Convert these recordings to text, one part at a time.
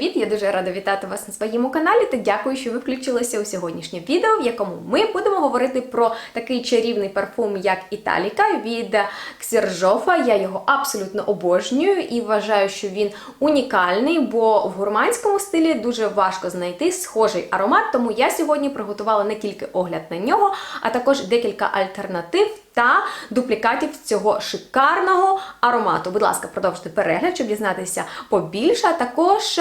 vivir Я дуже рада вітати вас на своєму каналі та дякую, що ви включилися у сьогоднішнє відео, в якому ми будемо говорити про такий чарівний парфум, як Італіка від Ксержофа. Я його абсолютно обожнюю і вважаю, що він унікальний, бо в гурманському стилі дуже важко знайти схожий аромат. Тому я сьогодні приготувала не тільки огляд на нього, а також декілька альтернатив та дуплікатів цього шикарного аромату. Будь ласка, продовжуйте перегляд, щоб дізнатися побільше. А також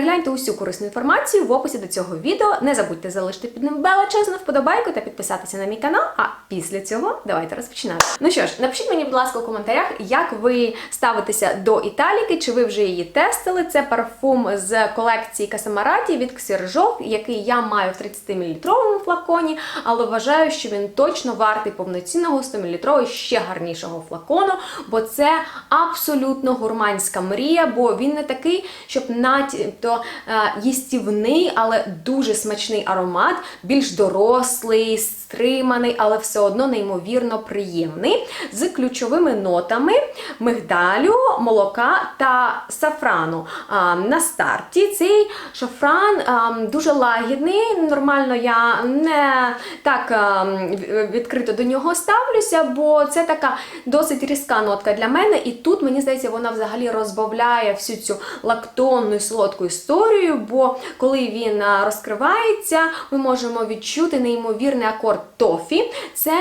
перегляньте усю корисну інформацію в описі до цього відео. Не забудьте залишити під ним величезну вподобайку та підписатися на мій канал. А після цього давайте розпочинати. Ну що ж, напишіть мені, будь ласка, у коментарях, як ви ставитеся до Італіки, чи ви вже її тестили. Це парфум з колекції Касамараті від Ксержов, який я маю в 30 мл флаконі, але вважаю, що він точно вартий повноцінного 100-мл ще гарнішого флакону, бо це абсолютно гурманська мрія, бо він не такий, щоб надто е, їстівний, але дуже смачний аромат, більш дорослий, стриманий, але все одно неймовірно приємний, з ключовими нотами мигдалю, молока та сафрану. На старті цей шафран дуже лагідний. Нормально я не так відкрито до нього ставлюся, бо це така досить різка нотка для мене. І тут, мені здається, вона взагалі розбавляє всю цю лактонну і солодку історію, бо коли він розкривається, ми можемо відчути неймовірний акорд тофі. Це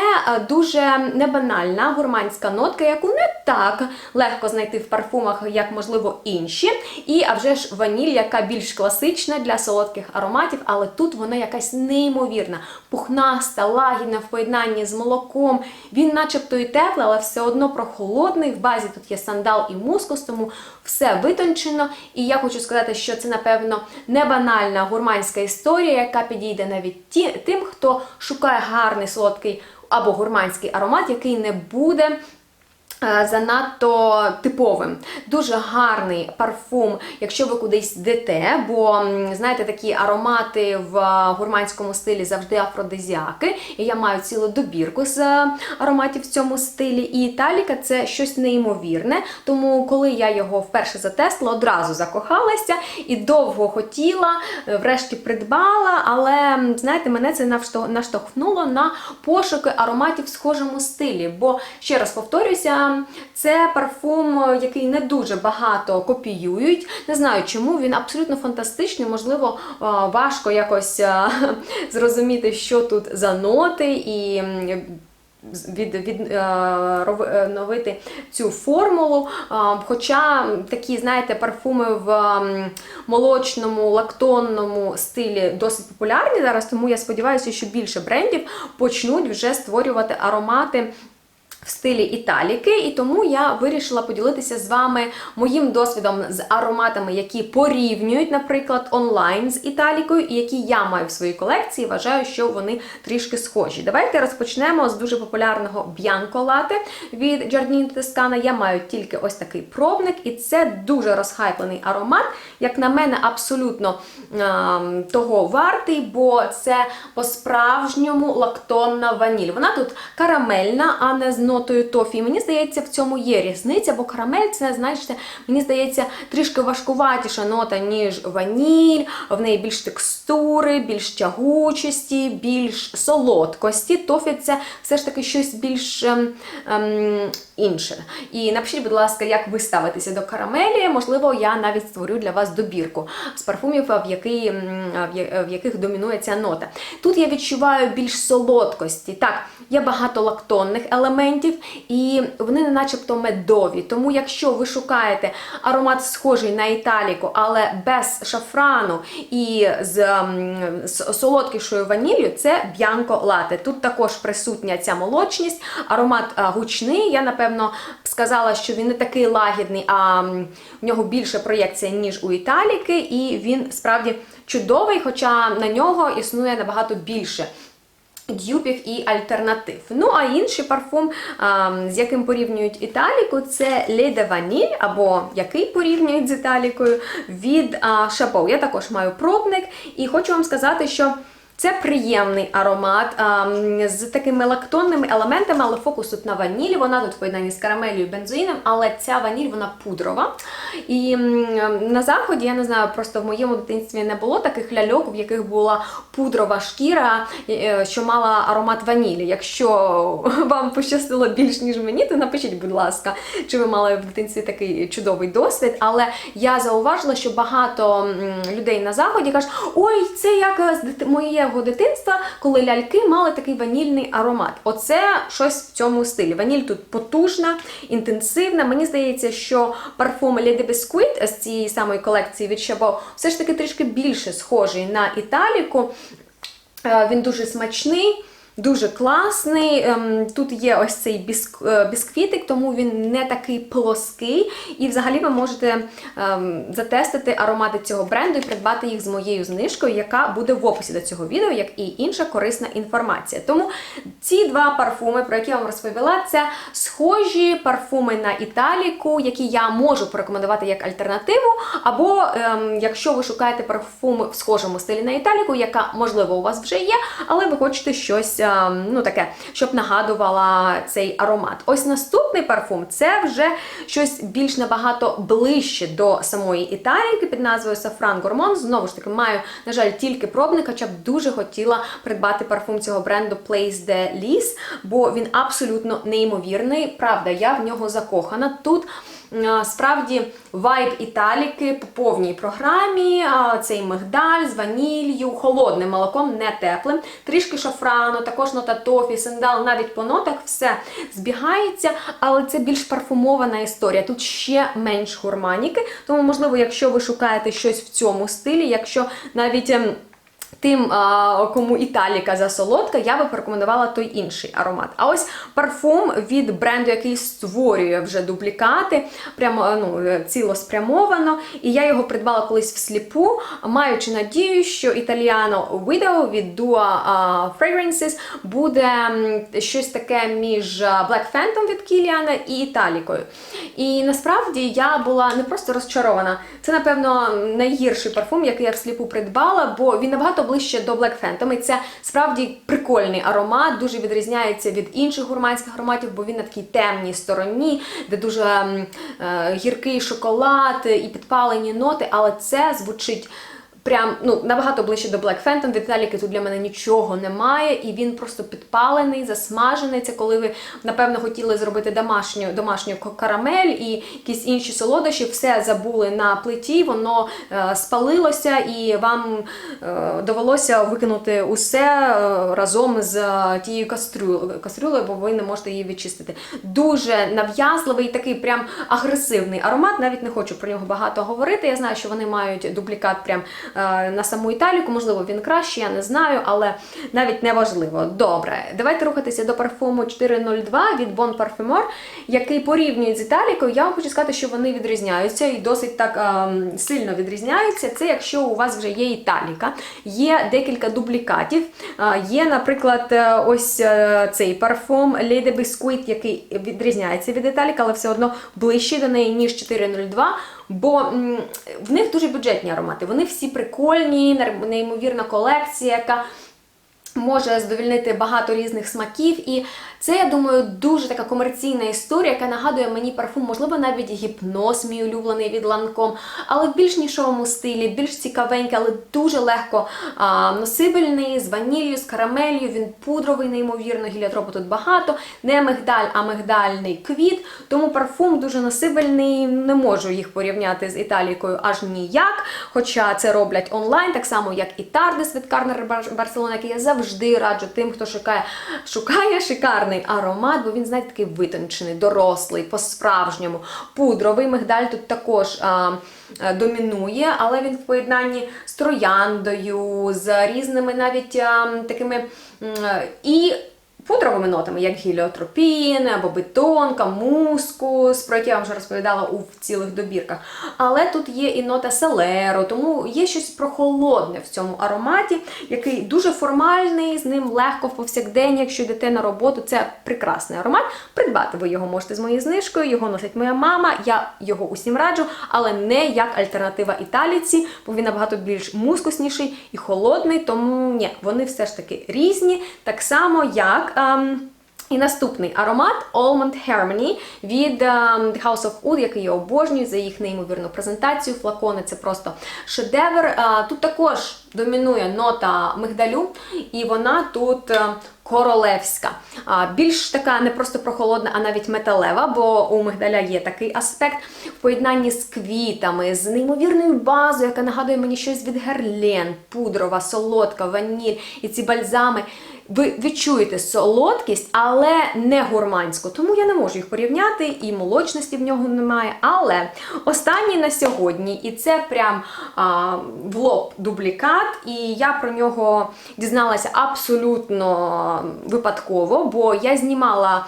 дуже небанальна гурманська нотка, яку не так легко знайти в парфумах, як можливо інші. І а вже ж ваніль, яка більш класична для солодких ароматів, але тут вона якась неймовірна, пухнаста, лагідна в поєднанні з молоком. Він, начебто, і теплий, але все одно прохолодний. В базі тут є сандал і мускус, тому все витончено. І я хочу сказати, що це, напевно, не банальна гурманська історія, яка підійде навіть ті, тим, хто шукає гарний солодкий або гурманський аромат, який не буде. Е, Занадто типовим, дуже гарний парфум, якщо ви кудись йдете, бо знаєте, такі аромати в е, гурманському стилі завжди афродизіаки. І я маю цілу добірку з е, ароматів в цьому стилі. І Італіка це щось неймовірне. Тому, коли я його вперше затестила, одразу закохалася і довго хотіла, врешті придбала. Але знаєте, мене це наштовхнуло на пошуки ароматів в схожому стилі. Бо ще раз повторюся, це парфум, який не дуже багато копіюють. Не знаю чому, він абсолютно фантастичний. Можливо, важко якось зрозуміти, що тут за ноти і. від, від, е, новити цю формулу. Хоча такі, знаєте, парфуми в молочному, лактонному стилі досить популярні зараз, тому я сподіваюся, що більше брендів почнуть вже створювати аромати в стилі Італіки, і тому я вирішила поділитися з вами моїм досвідом з ароматами, які порівнюють, наприклад, онлайн з Італікою, і які я маю в своїй колекції. Вважаю, що вони трішки схожі. Давайте розпочнемо з дуже популярного Bianco Latte від Giardini Toscana. Я маю тільки ось такий пробник, і це дуже розхайплений аромат. Як на мене, абсолютно ем, того вартий, бо це по-справжньому лактонна ваніль. Вона тут карамельна, а не з нотою тофі. Мені здається, в цьому є різниця, бо карамель це, знаєте, мені здається, трішки важкуватіша нота, ніж ваніль, в неї більш текстури, більш тягучості, більш солодкості. Тофі це все ж таки щось більш ем, ем, інше. І напишіть, будь ласка, як ви ставитеся до карамелі. Можливо, я навіть створю для вас добірку з парфумів, в, який, в яких домінує ця нота. Тут я відчуваю більш солодкості. Так, є багато лактонних елементів, і вони не начебто медові. Тому, якщо ви шукаєте аромат схожий на італіку, але без шафрану і з, з солодкішою ваніллю, це Bianco Latte. Тут також присутня ця молочність, аромат гучний. Я, напевно, сказала, що він не такий лагідний, а в нього більше проєкція, ніж у італіки, і він справді чудовий, хоча на нього існує набагато більше дюпів і альтернатив. Ну, а інший парфум, з яким порівнюють Італіку, це Le Ваніль, або який порівнюють з Італікою від а, Я також маю пробник, і хочу вам сказати, що Це приємний аромат з такими лактонними елементами, але фокус тут на ванілі. Вона тут в поєднанні з карамелью і бензоїном, але ця ваніль вона пудрова. І на заході, я не знаю, просто в моєму дитинстві не було таких ляльок, в яких була пудрова шкіра, е, що мала аромат ванілі. Якщо вам пощастило більш ніж мені, то напишіть, будь ласка, чи ви мали в дитинстві такий чудовий досвід. Але я зауважила, що багато людей на заході кажуть, ой, це як з дити- дитинства, коли ляльки мали такий ванільний аромат. Оце щось в цьому стилі. Ваніль тут потужна, інтенсивна. Мені здається, що парфум Lady Biscuit з цієї самої колекції від Chabot все ж таки трішки більше схожий на італіку. Е, Він дуже смачний. Дуже класний. Ем, Тут є ось цей біск, е, тому він не такий плоский. І взагалі ви можете ем, затестити аромати цього бренду і придбати їх з моєю знижкою, яка буде в описі до цього відео, як і інша корисна інформація. Тому ці два парфуми, про які я вам розповіла, це схожі парфуми на італіку, які я можу порекомендувати як альтернативу. Або ем, якщо ви шукаєте парфуми в схожому стилі на італіку, яка можливо у вас вже є, але ви хочете щось ну таке, щоб нагадувала цей аромат. Ось наступний парфум це вже щось більш набагато ближче до самої італійки під назвою Safran Gourmand. Знову ж таки, маю, на жаль, тільки пробник, хоча б дуже хотіла придбати парфум цього бренду Place de Lis, бо він абсолютно неймовірний. Правда, я в нього закохана. Тут е, Справді вайб італіки по повній програмі. Цей мигдаль з ванілью, холодним молоком, не теплим, трішки шафрану, також нота тофі, сандал, навіть по нотах все збігається, але це більш парфумована історія. Тут ще менш гурманіки. Тому, можливо, якщо ви шукаєте щось в цьому стилі, якщо навіть. Тим, кому італіка засолодка, я би порекомендувала той інший аромат. А ось парфум від бренду, який створює вже дублікати, прямо ну, цілоспрямовано. І я його придбала колись всліпу, маючи надію, що Italiano Widow від Dua Fragrances буде щось таке між Black Phantom від Кіліана і Італікою. І насправді я була не просто розчарована. Це, напевно, найгірший парфум, який я всліпу придбала, бо він набагато ближче до Black Phantom. І це справді прикольний аромат, дуже відрізняється від інших гурманських ароматів, бо він на такій темній стороні, де дуже е, гіркий шоколад і підпалені ноти, але це звучить. Прям ну набагато ближче до Black Phantom. Від Італіки тут для мене нічого немає, і він просто підпалений, засмажений. Це коли ви напевно хотіли зробити домашню домашню карамель і якісь інші солодощі, все забули на плиті, воно е, спалилося, і вам е, довелося викинути усе е, разом з е, тією кастрюлею, кастрюлею, бо ви не можете її відчистити. Дуже нав'язливий, такий прям агресивний аромат. Навіть не хочу про нього багато говорити. Я знаю, що вони мають дублікат прям е, на саму італіку. Можливо, він кращий, я не знаю, але навіть не важливо. Добре, давайте рухатися до парфуму 402 від Bon Parfumeur, який порівнюють з італікою. Я вам хочу сказати, що вони відрізняються і досить так ем, сильно відрізняються. Це якщо у вас вже є італіка, є декілька дублікатів. Е, є, наприклад, е, ось е, цей парфум Lady Biscuit, який відрізняється від італіка, але все одно ближчий до неї, ніж 402. Бо в них дуже бюджетні аромати. Вони всі прикольні, неймовірна колекція, яка може задовільнити багато різних смаків. І це, я думаю, дуже така комерційна історія, яка нагадує мені парфум, можливо, навіть гіпноз, мій улюблений від Lancome, але в більш нішовому стилі, більш цікавенький, але дуже легко а, носибельний, з ваніллю, з карамелью, він пудровий, неймовірно, гіліотропу тут багато, не мигдаль, а мигдальний квіт. Тому парфум дуже носибельний, не можу їх порівняти з Італікою аж ніяк. Хоча це роблять онлайн, так само як і Тардес від Карнер Барселона, який я завжди раджу тим, хто шукає, шукає шикарний аромат, бо він, знаєте, такий витончений, дорослий, по-справжньому. Пудровий мигдаль тут також а, а, домінує, але він в поєднанні з трояндою, з різними навіть а, такими А, і пудровими нотами, як гіліотропін, або бетонка, мускус, про які я вам вже розповідала у цілих добірках. Але тут є і нота селеру, тому є щось прохолодне в цьому ароматі, який дуже формальний, з ним легко в повсякдень, якщо йдете на роботу. Це прекрасний аромат. Придбати ви його можете з моєю знижкою, його носить моя мама. Я його усім раджу, але не як альтернатива італіці, бо він набагато більш мускусніший і холодний. Тому ні, вони все ж таки різні, так само як. Ем, і наступний аромат Almond Harmony від ем, The House of Oud, який я обожнюю за їх неймовірну презентацію. Флакони це просто шедевр. Е, Тут також домінує нота мигдалю, і вона тут е, королевська. Більш така не просто прохолодна, а навіть металева, бо у мигдаля є такий аспект в поєднанні з квітами, з неймовірною базою, яка нагадує мені щось від герлен, пудрова, солодка, ваніль і ці бальзами. Ви відчуєте солодкість, але не гурманську. Тому я не можу їх порівняти, і молочності в нього немає. Але останній на сьогодні, і це прям а, в лоб дублікат, і я про нього дізналася абсолютно випадково, бо я знімала.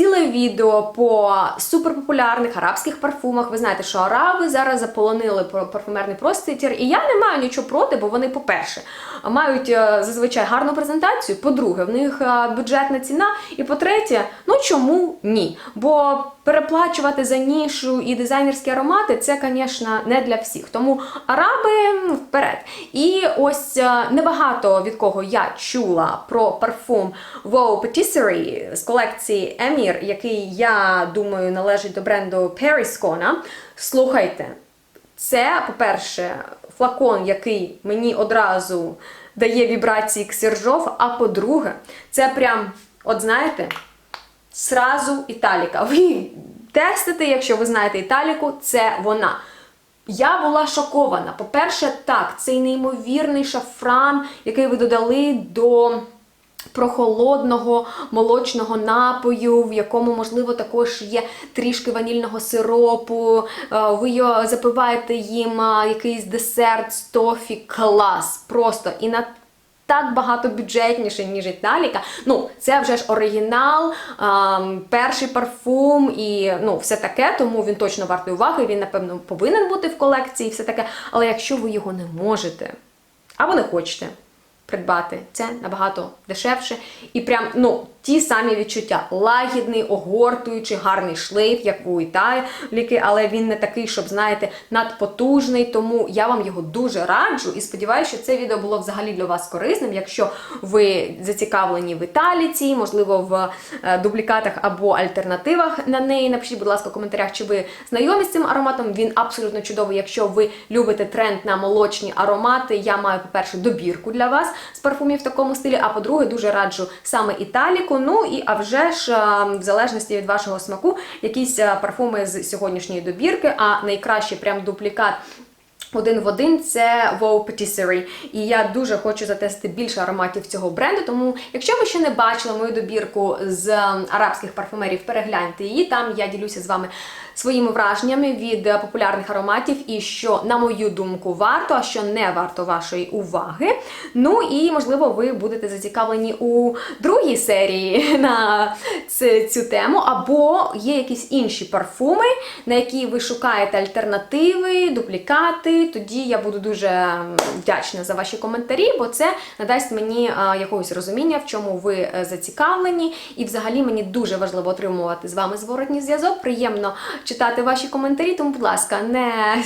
Ціле відео по суперпопулярних арабських парфумах. Ви знаєте, що араби зараз заполонили парфумерний простір, і я не маю нічого проти, бо вони, по-перше, мають е, зазвичай гарну презентацію. По-друге, в них е, бюджетна ціна. І по-третє, ну чому ні? Бо переплачувати за нішу і дизайнерські аромати це, звісно, не для всіх. Тому араби вперед. І ось е, небагато від кого я чула про парфум Wow Patisserie з колекції Emir, який я думаю належить до бренду Periscona. Слухайте, це, по-перше, флакон, який мені одразу дає вібрації ксержов, а по-друге, це прям, от знаєте, сразу італіка. Ви тестите, якщо ви знаєте італіку, це вона. Я була шокована. По-перше, так, цей неймовірний шафран, який ви додали до прохолодного молочного напою, в якому, можливо, також є трішки ванільного сиропу. Е, Ви його запиваєте їм якийсь десерт з тофі. Клас! Просто і на так багато бюджетніше, ніж Італіка. Ну, це вже ж оригінал, ем, перший парфум і ну, все таке, тому він точно вартий уваги. Він, напевно, повинен бути в колекції, все таке. Але якщо ви його не можете або не хочете придбати, це набагато дешевше. І прям ну, ті самі відчуття. Лагідний, огортуючий, гарний шлейф, як у Італіки, але він не такий, щоб, знаєте, надпотужний. Тому я вам його дуже раджу і сподіваюся, що це відео було взагалі для вас корисним. Якщо ви зацікавлені в Італіці, можливо, в е, дублікатах або альтернативах на неї. Напишіть, будь ласка, в коментарях, чи ви знайомі з цим ароматом. Він абсолютно чудовий. Якщо ви любите тренд на молочні аромати, я маю, по-перше, добірку для вас з парфумів в такому стилі. А по-друге, дуже раджу саме Італіку. Ну і а вже ж, е, в залежності від вашого смаку, якісь е, парфуми з сьогоднішньої добірки, а найкращий прям дуплікат. Один в один це Wow Patisserie. І я дуже хочу затестити більше ароматів цього бренду. Тому, якщо ви ще не бачили мою добірку з ем, арабських парфумерів, перегляньте її. Там я ділюся з вами своїми враженнями від е, популярних ароматів і що, на мою думку, варто, а що не варто вашої уваги. Ну і можливо, ви будете зацікавлені у другій серії на цю тему, або є якісь інші парфуми, на які ви шукаєте альтернативи, дуплікати. Тоді я буду дуже вдячна за ваші коментарі, бо це надасть мені якогось розуміння, в чому ви е, зацікавлені. І взагалі мені дуже важливо отримувати з вами зворотній зв'язок. Приємно читати ваші коментарі, тому, будь ласка, не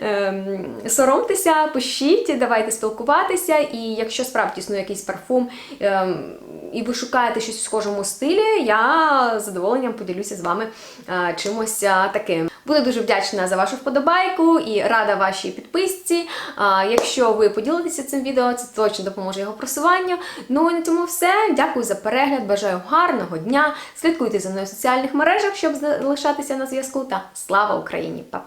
ем, соромтеся, пишіть, давайте спілкуватися. І якщо справді існує якийсь парфум, ем, і ви шукаєте щось в схожому стилі, я з задоволенням поділюся з вами е, чимось е, таким. Буду дуже вдячна за вашу вподобайку і рада вашій підписці. Якщо ви поділитеся цим відео, це точно допоможе його просуванню. Ну і на цьому все. Дякую за перегляд. Бажаю гарного дня. Слідкуйте за мною в соціальних мережах, щоб залишатися на зв'язку. Та слава Україні! Па-па!